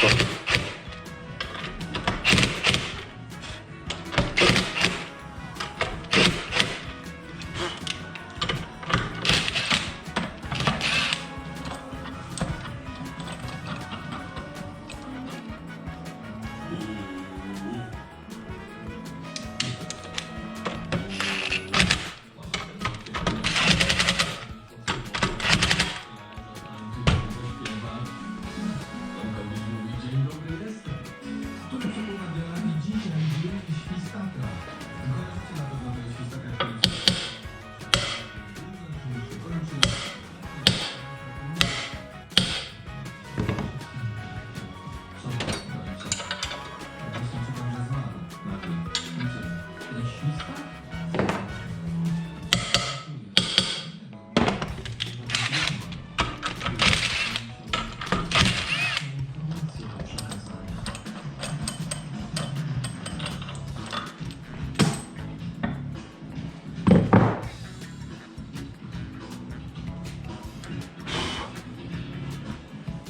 Corto.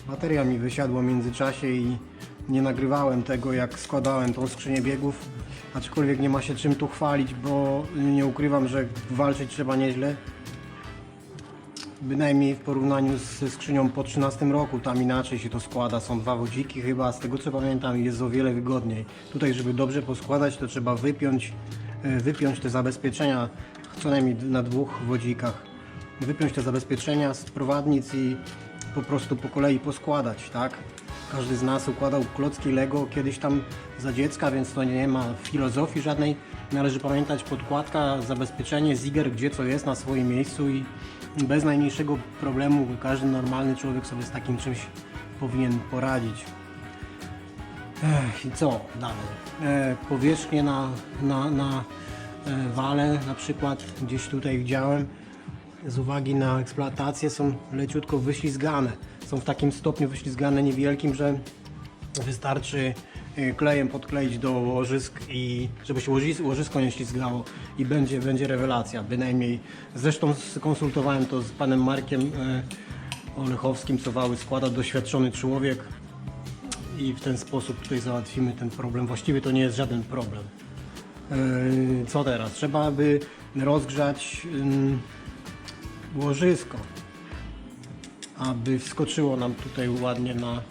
Bateria mi wysiadła w międzyczasie i nie nagrywałem tego jak składałem tą skrzynię biegów. Aczkolwiek nie ma się czym tu chwalić, bo nie ukrywam, że walczyć trzeba nieźle. Bynajmniej w porównaniu ze skrzynią po 13 roku, tam inaczej się to składa, są dwa wodziki chyba, z tego co pamiętam jest o wiele wygodniej. Tutaj żeby dobrze poskładać to trzeba wypiąć, e, wypiąć te zabezpieczenia co najmniej na dwóch wodzikach. Wypiąć te zabezpieczenia z prowadnic i po prostu po kolei poskładać, tak? Każdy z nas układał klocki Lego kiedyś tam za dziecka, więc to nie ma filozofii żadnej. Należy pamiętać podkładka, zabezpieczenie, ziger, gdzie co jest na swoim miejscu i bez najmniejszego problemu każdy normalny człowiek sobie z takim czymś powinien poradzić. Ech, I co dalej? E, powierzchnie na, na, na e, wale na przykład gdzieś tutaj widziałem z uwagi na eksploatację są leciutko wyślizgane. Są w takim stopniu wyślizgane niewielkim, że wystarczy y, klejem podkleić do łożysk i żeby się łożis- łożysko nie ślizgało i będzie, będzie rewelacja, bynajmniej. Zresztą skonsultowałem to z panem Markiem y, Olechowskim, co wały składa doświadczony człowiek i w ten sposób tutaj załatwimy ten problem. Właściwie to nie jest żaden problem. Yy, Co teraz? Trzeba by rozgrzać łożysko, aby wskoczyło nam tutaj ładnie na,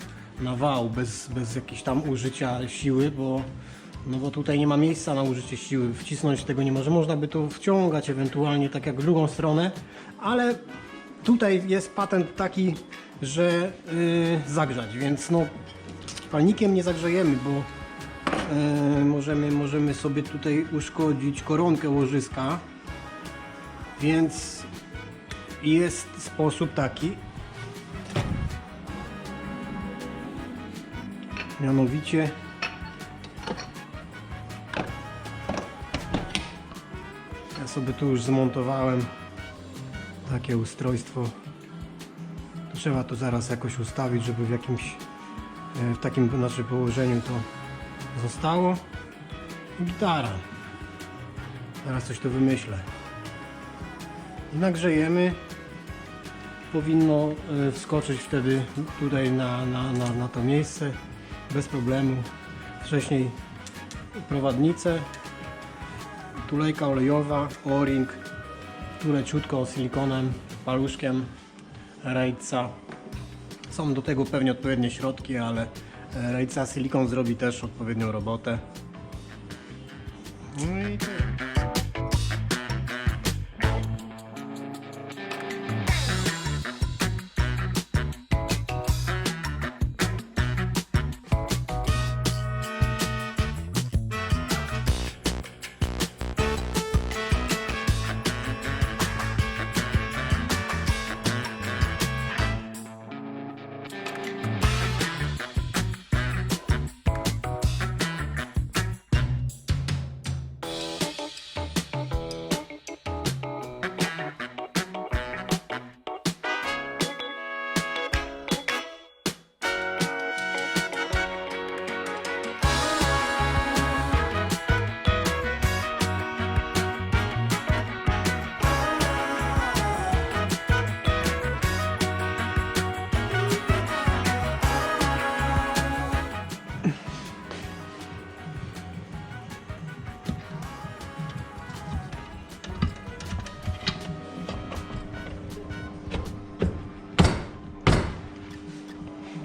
na wał, bez, bez jakiegoś tam użycia siły, bo, no bo tutaj nie ma miejsca na użycie siły. Wcisnąć tego nie może. Można by to wciągać ewentualnie tak jak w drugą stronę, ale tutaj jest patent taki, że yy, zagrzać, więc no palnikiem nie zagrzejemy, bo yy, możemy, możemy sobie tutaj uszkodzić koronkę łożyska, więc jest sposób taki, mianowicie ja sobie tu już zmontowałem takie ustrojstwo. To trzeba to zaraz jakoś ustawić, żeby w jakimś e, w takim znaczy położeniu to zostało. I gitara. Teraz coś tu wymyślę. I nagrzejemy powinno e, wskoczyć wtedy tutaj na, na, na, na to miejsce bez problemu. Wcześniej prowadnicę tulejka olejowa, o-ring tu leciutko silikonem, paluszkiem rejca są do tego pewnie odpowiednie środki, ale e, rejca silikon zrobi też odpowiednią robotę. No i.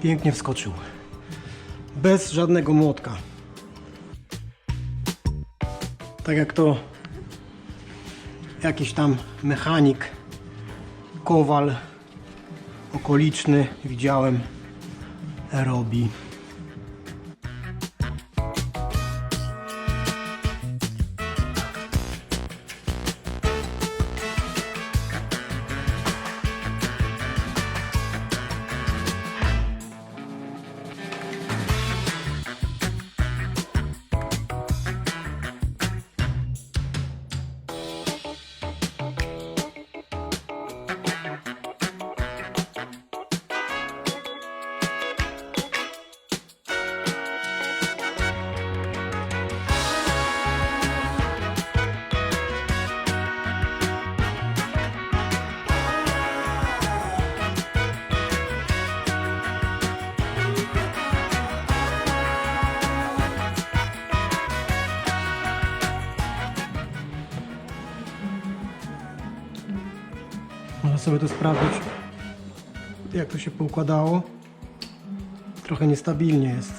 pięknie wskoczył. Bez żadnego młotka. Tak jak to jakiś tam mechanik, kowal okoliczny widziałem robi. Można sobie to sprawdzić, jak to się poukładało. Trochę niestabilnie jest.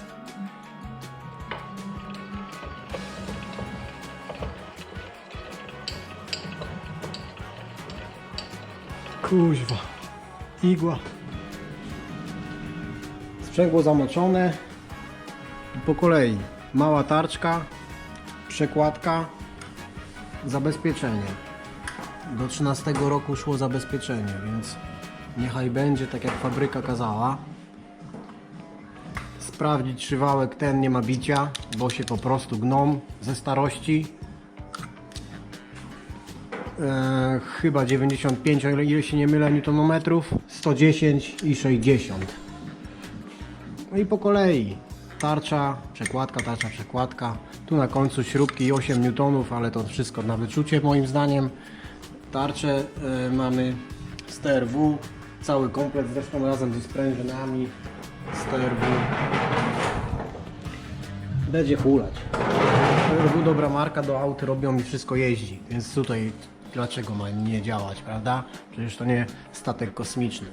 Kuźwa. Igła. Sprzęgło zamoczone. Po kolei. Mała tarczka, przekładka, zabezpieczenie. Do 13 roku szło zabezpieczenie, więc niechaj będzie tak jak fabryka kazała. Sprawdzić czy wałek ten nie ma bicia, bo się po prostu gną ze starości. E, chyba 95, o ile się nie mylę, newtonometrów, 110 i 60. No i po kolei. Tarcza, przekładka, tarcza, przekładka. Tu na końcu śrubki i 8 newtonów, ale to wszystko na wyczucie moim zdaniem. Tarczę e, mamy z TRW, cały komplet zresztą razem ze sprężynami z TRW. Będzie hulać. TRW dobra marka, do aut robią i wszystko jeździ, więc tutaj dlaczego ma nie działać, prawda? Przecież to nie statek kosmiczny.